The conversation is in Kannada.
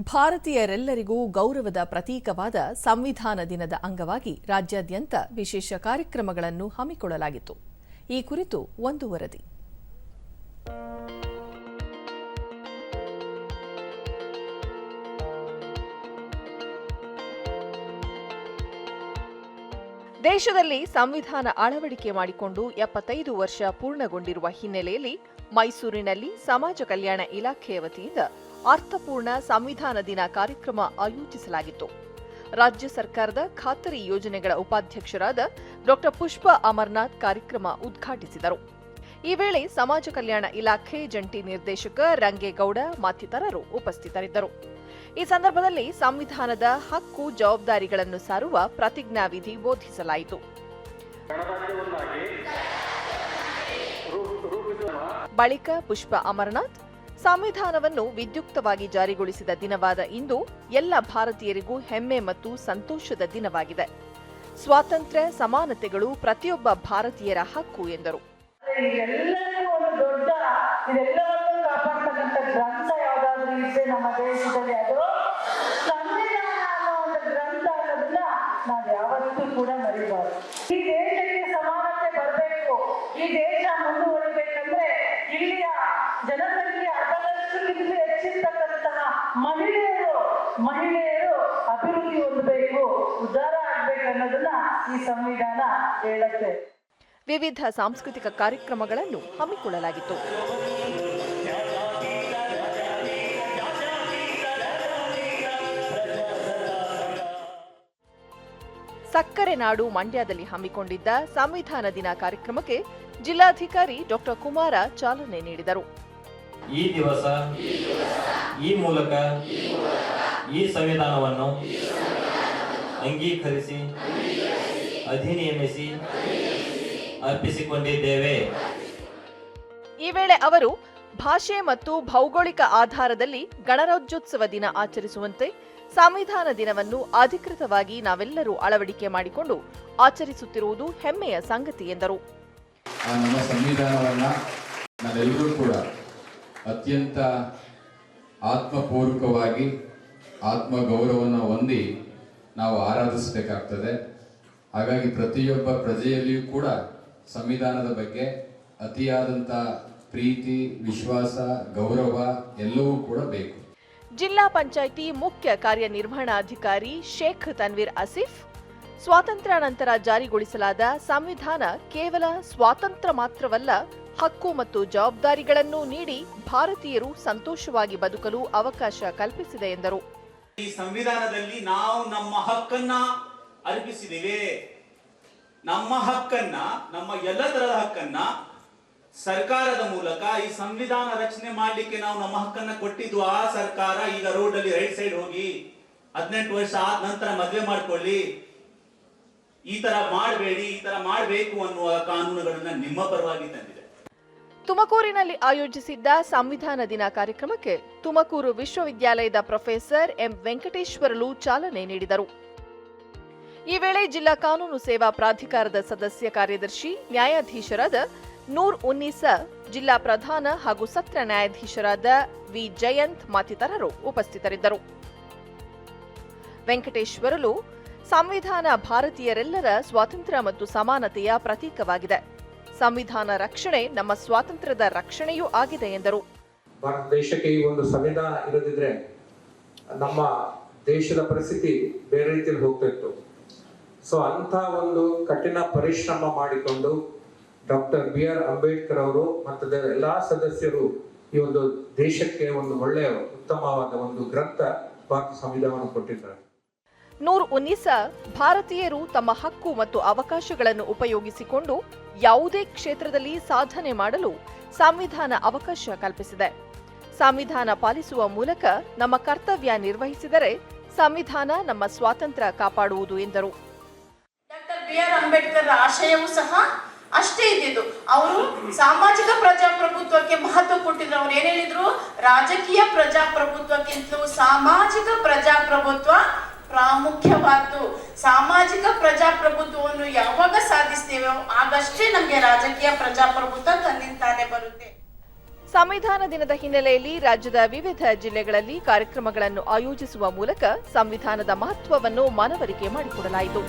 ಭಾರತೀಯರೆಲ್ಲರಿಗೂ ಗೌರವದ ಪ್ರತೀಕವಾದ ಸಂವಿಧಾನ ದಿನದ ಅಂಗವಾಗಿ ರಾಜ್ಯಾದ್ಯಂತ ವಿಶೇಷ ಕಾರ್ಯಕ್ರಮಗಳನ್ನು ಹಮ್ಮಿಕೊಳ್ಳಲಾಗಿತ್ತು. ಈ ಕುರಿತು ಒಂದು ವರದಿ. ದೇಶದಲ್ಲಿ ಸಂವಿಧಾನ ಅಳವಡಿಕೆ ಮಾಡಿಕೊಂಡು ಎಪ್ಪತ್ತೈದು ವರ್ಷ ಪೂರ್ಣಗೊಂಡಿರುವ ಹಿನ್ನೆಲೆಯಲ್ಲಿ ಮೈಸೂರಿನಲ್ಲಿ ಸಮಾಜ ಕಲ್ಯಾಣ ಇಲಾಖೆಯ ವತಿಯಿಂದ ಅರ್ಥಪೂರ್ಣ ಸಂವಿಧಾನ ದಿನ ಕಾರ್ಯಕ್ರಮ ಆಯೋಜಿಸಲಾಗಿತ್ತು. ರಾಜ್ಯ ಸರ್ಕಾರದ ಖಾತರಿ ಯೋಜನೆಗಳ ಉಪಾಧ್ಯಕ್ಷರಾದ ಡಾ. ಪುಷ್ಪ ಅಮರನಾಥ್ ಕಾರ್ಯಕ್ರಮ ಉದ್ಘಾಟಿಸಿದರು. ಈ ವೇಳೆ ಸಮಾಜ ಕಲ್ಯಾಣ ಇಲಾಖೆ ಜಂಟಿ ನಿರ್ದೇಶಕ ರಂಗೇಗೌಡ ಮತ್ತಿತರರು ಉಪಸ್ಥಿತರಿದ್ದರು. ಈ ಸಂದರ್ಭದಲ್ಲಿ ಸಂವಿಧಾನದ ಹಕ್ಕು ಜವಾಬ್ದಾರಿಗಳನ್ನು ಸಾರುವ ಪ್ರತಿಜ್ಞಾವಿಧಿ ಬೋಧಿಸಲಾಯಿತು. ಬಳಿಕ ಪುಷ್ಪ ಅಮರನಾಥ್ ಸಂವಿಧಾನವನ್ನು ವಿದ್ಯುಕ್ತವಾಗಿ ಜಾರಿಗೊಳಿಸಿದ ದಿನವಾದ ಇಂದು ಎಲ್ಲ ಭಾರತೀಯರಿಗೂ ಹೆಮ್ಮೆ ಮತ್ತು ಸಂತೋಷದ ದಿನವಾಗಿದೆ. ಸ್ವಾತಂತ್ರ್ಯ, ಸಮಾನತೆಗಳು ಪ್ರತಿಯೊಬ್ಬ ಭಾರತೀಯರ ಹಕ್ಕು ಎಂದರು. ಈ ದೇಶಕ್ಕೆ ಸಮಾನತೆ ಬರಬೇಕು, ಈ ದೇಶ ಮುಂದುವರಿಬೇಕಂದ್ರೆ ಇಲ್ಲಿಯ ಜನಸಂಖ್ಯೆ ಅರ್ಧದಷ್ಟಕ್ಕಿಂತ ಹೆಚ್ಚಿರ್ತಕ್ಕಂತಹ ಮಹಿಳೆಯರು ಮಹಿಳೆಯರು ಅಭಿವೃದ್ಧಿ ಹೊಂದಬೇಕು ಉದಾರ ಆಗ್ಬೇಕು ಅನ್ನೋದನ್ನ ಈ ಸಂವಿಧಾನ ಹೇಳುತ್ತೆ. ವಿವಿಧ ಸಾಂಸ್ಕೃತಿಕ ಕಾರ್ಯಕ್ರಮಗಳನ್ನು ಹಮ್ಮಿಕೊಳ್ಳಲಾಗಿತ್ತು. ಸಕ್ಕರೆ ನಾಡು ಮಂಡ್ಯದಲ್ಲಿ ಹಮ್ಮಿಕೊಂಡಿದ್ದ ಸಂವಿಧಾನ ದಿನ ಕಾರ್ಯಕ್ರಮಕ್ಕೆ ಜಿಲ್ಲಾಧಿಕಾರಿ ಡಾಕ್ಟರ್ ಕುಮಾರ ಚಾಲನೆ ನೀಡಿದರು. ಈ ದಿವಸ ಈ ಮೂಲಕ ಈ ಸಂವಿಧಾನವನ್ನು ಅಂಗೀಕರಿಸಿ ಅಧಿನಿಯಮಿಸಿ ಅರ್ಪಿಸಿಕೊಂಡಿದ್ದೇವೆ. ಈ ವೇಳೆ ಅವರು ಭಾಷೆ ಮತ್ತು ಭೌಗೋಳಿಕ ಆಧಾರದಲ್ಲಿ ಗಣರಾಜ್ಯೋತ್ಸವ ದಿನ ಆಚರಿಸುವಂತೆ ಸಂವಿಧಾನ ದಿನವನ್ನು ಅಧಿಕೃತವಾಗಿ ನಾವೆಲ್ಲರೂ ಅಳವಡಿಕೆ ಮಾಡಿಕೊಂಡು ಆಚರಿಸುತ್ತಿರುವುದು ಹೆಮ್ಮೆಯ ಸಂಗತಿ ಎಂದರು. ಅತ್ಯಂತ ಆತ್ಮಪೂರ್ವಕವಾಗಿ ಆತ್ಮಗೌರವವನ್ನು ಹೊಂದಿ ನಾವು ಆರಾಧಿಸಬೇಕಾಗ್ತದೆ. ಹಾಗಾಗಿ ಪ್ರತಿಯೊಬ್ಬ ಪ್ರಜೆಯಲ್ಲಿಯೂ ಕೂಡ ಸಂವಿಧಾನದ ಬಗ್ಗೆ ಅತಿಯಾದಂಥ ಪ್ರೀತಿ, ವಿಶ್ವಾಸ, ಗೌರವ ಎಲ್ಲವೂ ಕೂಡ ಬೇಕು. ಜಿಲ್ಲಾ ಪಂಚಾಯಿತಿ ಮುಖ್ಯ ಕಾರ್ಯನಿರ್ವಹಣಾಧಿಕಾರಿ ಶೇಖ್ ತನ್ವೀರ್ ಆಸಿಫ್ ಸ್ವಾತಂತ್ರ್ಯಾನಂತರ ಜಾರಿಗೊಳಿಸಲಾದ ಸಂವಿಧಾನ ಕೇವಲ ಸ್ವಾತಂತ್ರ್ಯ ಮಾತ್ರವಲ್ಲ ಹಕ್ಕು ಮತ್ತು ಜವಾಬ್ದಾರಿಗಳನ್ನು ನೀಡಿ ಭಾರತೀಯರು ಸಂತೋಷವಾಗಿ ಬದುಕಲು ಅವಕಾಶ ಕಲ್ಪಿಸಿದೆ ಎಂದರು. ಈ ಸಂವಿಧಾನದಲ್ಲಿ ನಾವು ನಮ್ಮ ಹಕ್ಕನ್ನ ಅರ್ಪಿಸಿದ್ದೇವೆ. ನಮ್ಮ ಹಕ್ಕನ್ನ, ನಮ್ಮ ಎಲ್ಲ ತರದ ಹಕ್ಕನ್ನ ಸರ್ಕಾರದ ಮೂಲಕ ಈ ಸಂವಿಧಾನ ರಚನೆ ಮಾಡಲಿಕ್ಕೆ ನಾವು ನಮ್ಮ ಹಕ್ಕನ್ನ ಕೊಟ್ಟಿದ್ವು ಆ ಸರ್ಕಾರ ಈಗ ರೋಡ್ ಅಲ್ಲಿ ರೈಟ್ ಸೈಡ್ ಹೋಗಿ ಹದಿನೆಂಟು ವರ್ಷ ಆದ ನಂತರ ಮದುವೆ ಮಾಡ್ಕೊಳ್ಳಿ. ಈ ತರ ಮಾಡಬೇಡಿ, ಈ ತರ ಮಾಡಬೇಕು ಅನ್ನುವ ಕಾನೂನುಗಳನ್ನ ನಿಮ್ಮ ಪರವಾಗಿ ತಂದಿದೆ. ತುಮಕೂರಿನಲ್ಲಿ ಆಯೋಜಿಸಿದ್ದ ಸಂವಿಧಾನ ದಿನ ಕಾರ್ಯಕ್ರಮಕ್ಕೆ ತುಮಕೂರು ವಿಶ್ವವಿದ್ಯಾಲಯದ ಪ್ರೊಫೆಸರ್ ಎಂ ವೆಂಕಟೇಶ್ವರಲು ಚಾಲನೆ ನೀಡಿದರು. ಈ ವೇಳೆ ಜಿಲ್ಲಾ ಕಾನೂನು ಸೇವಾ ಪ್ರಾಧಿಕಾರದ ಸದಸ್ಯ ಕಾರ್ಯದರ್ಶಿ, ನ್ಯಾಯಾಧೀಶರಾದ ನೂರ್ ಉನ್ನೀಸ, ಜಿಲ್ಲಾ ಪ್ರಧಾನ ಹಾಗೂ ಸತ್ರ ನ್ಯಾಯಾಧೀಶರಾದ ವಿ ಜಯಂತ್ ಮತ್ತಿತರರು ಉಪಸ್ಥಿತರಿದ್ದರು. ವೆಂಕಟೇಶ್ವರಲು, ಸಂವಿಧಾನ ಭಾರತೀಯರೆಲ್ಲರ ಸ್ವಾತಂತ್ರ್ಯ ಮತ್ತು ಸಮಾನತೆಯ ಪ್ರತೀಕವಾಗಿದೆ. ಸಂವಿಧಾನ ರಕ್ಷಣೆ ನಮ್ಮ ಸ್ವಾತಂತ್ರ್ಯದ ರಕ್ಷಣೆಯೂ ಆಗಿದೆ ಎಂದರು. ಭಾರತ ದೇಶಕ್ಕೆ ಈ ಒಂದು ಸಂವಿಧಾನ ಇರದಿದ್ರೆ ನಮ್ಮ ದೇಶದ ಪರಿಸ್ಥಿತಿ ಬೇರೆ ರೀತಿಯಲ್ಲಿ ಹೋಗ್ತಾ ಇತ್ತು. ಸೊ ಅಂತ ಒಂದು ಕಠಿಣ ಪರಿಶ್ರಮ ಮಾಡಿಕೊಂಡು ಡಾಕ್ಟರ್ ಬಿ ಆರ್ ಅಂಬೇಡ್ಕರ್ ಅವರು ಮತ್ತು ಎಲ್ಲ ಸದಸ್ಯರು ಈ ಒಂದು ದೇಶಕ್ಕೆ ಒಂದು ಒಳ್ಳೆಯ ಉತ್ತಮವಾದ ಒಂದು ಗ್ರಂಥ ಭಾರತ ಸಂವಿಧಾನವನ್ನು ಕೊಟ್ಟಿದ್ದಾರೆ. ನೂರ್ ಉನ್ನೀಸಾ ಭಾರತೀಯರು ತಮ್ಮ ಹಕ್ಕು ಮತ್ತು ಅವಕಾಶಗಳನ್ನು ಉಪಯೋಗಿಸಿಕೊಂಡು ಯಾವುದೇ ಕ್ಷೇತ್ರದಲ್ಲಿ ಸಾಧನೆ ಮಾಡಲು ಸಂವಿಧಾನ ಅವಕಾಶ ಕಲ್ಪಿಸಿದೆ. ಸಂವಿಧಾನ ಪಾಲಿಸುವ ಮೂಲಕ ನಮ್ಮ ಕರ್ತವ್ಯ ನಿರ್ವಹಿಸಿದರೆ ಸಂವಿಧಾನ ನಮ್ಮ ಸ್ವಾತಂತ್ರ್ಯ ಕಾಪಾಡುವುದು ಎಂದರು. ಅಂಬೇಡ್ಕರ್ ಆಶಯವೂ ಸಹ ಅಷ್ಟೇ ಇದ್ದಿದ್ದು. ಅವರು ಸಾಮಾಜಿಕ ಪ್ರಜಾಪ್ರಭುತ್ವಕ್ಕೆ ಮಹತ್ವ ಕೊಟ್ಟಿದ್ರು. ಅವ್ರು ಏನ್ ಹೇಳಿದ್ರು? ರಾಜಕೀಯ ಪ್ರಜಾಪ್ರಭುತ್ವಕ್ಕಿಂತಲೂ ಸಾಮಾಜಿಕ ಪ್ರಜಾಪ್ರಭುತ್ವ ಪ್ರಾಮುಖ್ಯವಾದ್ದು. ಸಾಮಾಜಿಕ ಪ್ರಜಾಪ್ರಭುತ್ವವನ್ನು ಯಾವಾಗ ಸಾಧಿಸ್ತೇವೋ ಆಗಷ್ಟೇ ನಮಗೆ ರಾಜಕೀಯ ಪ್ರಜಾಪ್ರಭುತ್ವ ತನ್ನಿಂತಾನೆ ಬರುತ್ತೆ. ಸಂವಿಧಾನ ದಿನದ ಹಿನ್ನೆಲೆಯಲ್ಲಿ ರಾಜ್ಯದ ವಿವಿಧ ಜಿಲ್ಲೆಗಳಲ್ಲಿ ಕಾರ್ಯಕ್ರಮಗಳನ್ನು ಆಯೋಜಿಸುವ ಮೂಲಕ ಸಂವಿಧಾನದ ಮಹತ್ವವನ್ನು ಮನವರಿಕೆ ಮಾಡಿಕೊಡಲಾಯಿತು.